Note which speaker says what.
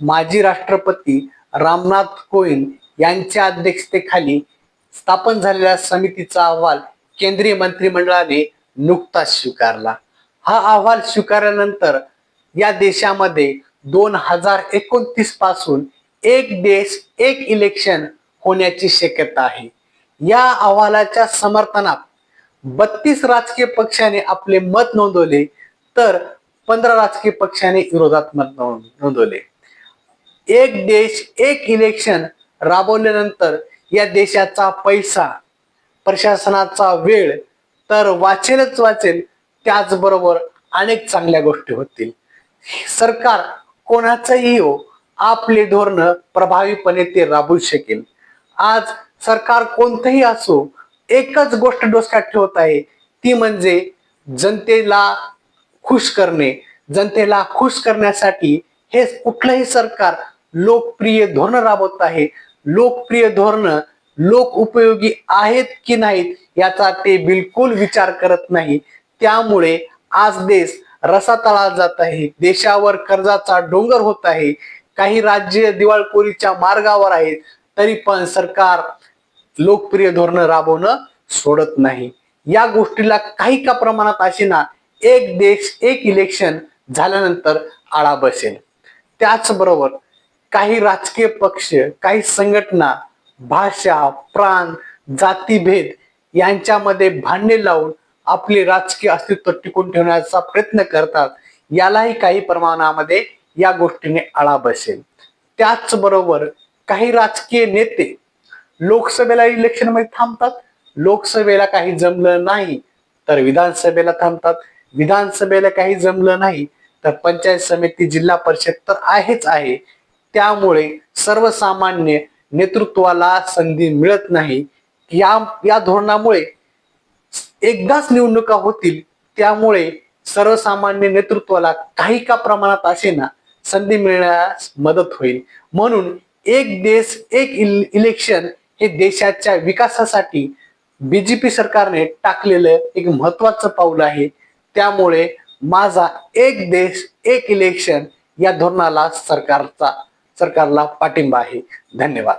Speaker 1: माजी राष्ट्रपती रामनाथ कोविंद यांच्या अध्यक्षतेखाली स्थापन झालेल्या समितीचा अहवाल केंद्रीय मंत्रिमंडळाने नुकताच स्वीकारला. हा अहवाल स्वीकारल्यानंतर या देशामध्ये दोन हजार एकोणतीसपासून एक देश एक इलेक्शन होण्याची शक्यता आहे. या अहवालाच्या समर्थनात बत्तीस राजकीय पक्षाने आपले मत नोंदवले तर पंधरा राजकीय पक्षाने विरोधात मत नोंद- नोंदवले. एक देश एक इलेक्शन राबवल्यानंतर या देशाचा पैसा प्रशासनाचा वेळ तर वाचेलच वाचेल. त्याचबरोबर अनेक चांगल्या गोष्टी होतील. सरकार कोणाचंही हो आपले धोरण प्रभावीपणे ते राबवू शकेल. आज सरकार कोणतंही असो एकच गोष्ट डोसक्यात ठेवत आहे. ती म्हणजे जनतेला खुश करणे. जनतेला खुश करण्यासाठी हे कुठलंही सरकार लोकप्रिय धोरण राबवत आहे. लोकप्रिय धोरण लोक उपयोगी आहेत की नाहीत याचा ते बिलकुल विचार करत नाही. त्यामुळे आज देश रसातळात जात आहे. देशावर कर्जाचा डोंगर होत आहे. काही राज्य दिवाळखोरीच्या मार्गावर आहेत. तरी पण सरकार लोकप्रिय धोरण राबवणं सोडत नाही. या गोष्टीला काही का प्रमाणात असेना एक देश एक इलेक्शन झाल्यानंतर आळा बसेल. त्याचबरोबर काही राजकीय पक्ष काही संघटना भाषा प्रांत जातीभेद यांच्यामध्ये भांडणे लावून आपले राजकीय अस्तित्व टिकून ठेवण्याचा प्रयत्न करतात यालाही काही प्रमाणामध्ये या गोष्टीने आळा बसेल. त्याचबरोबर काही राजकीय नेते लोकसभेला इलेक्शनमध्ये थांबतात लोकसभेला काही जमलं नाही तर विधानसभेला थांबतात. विधानसभेला काही जमलं नाही तर पंचायत समिती जिल्हा परिषद तर आहेच आहे. त्यामुळे सर्वसामान्य नेतृत्वाला संधी मिळत नाही. या या धोरणामुळे एकदाच निवडणुका होतील त्यामुळे सर्वसामान्य नेतृत्वाला काही का प्रमाणात असेना संधी मिळण्यास मदत होईल. म्हणून एक देश एक इल- इलेक्शन हे देशाच्या विकासासाठी बीजेपी सरकारने टाकलेलं एक महत्वाचं पाऊल आहे. त्यामुळे माझा एक देश एक इलेक्शन या धोरणाला सरकारचा सरकारला पाठिंबा आहे. धन्यवाद.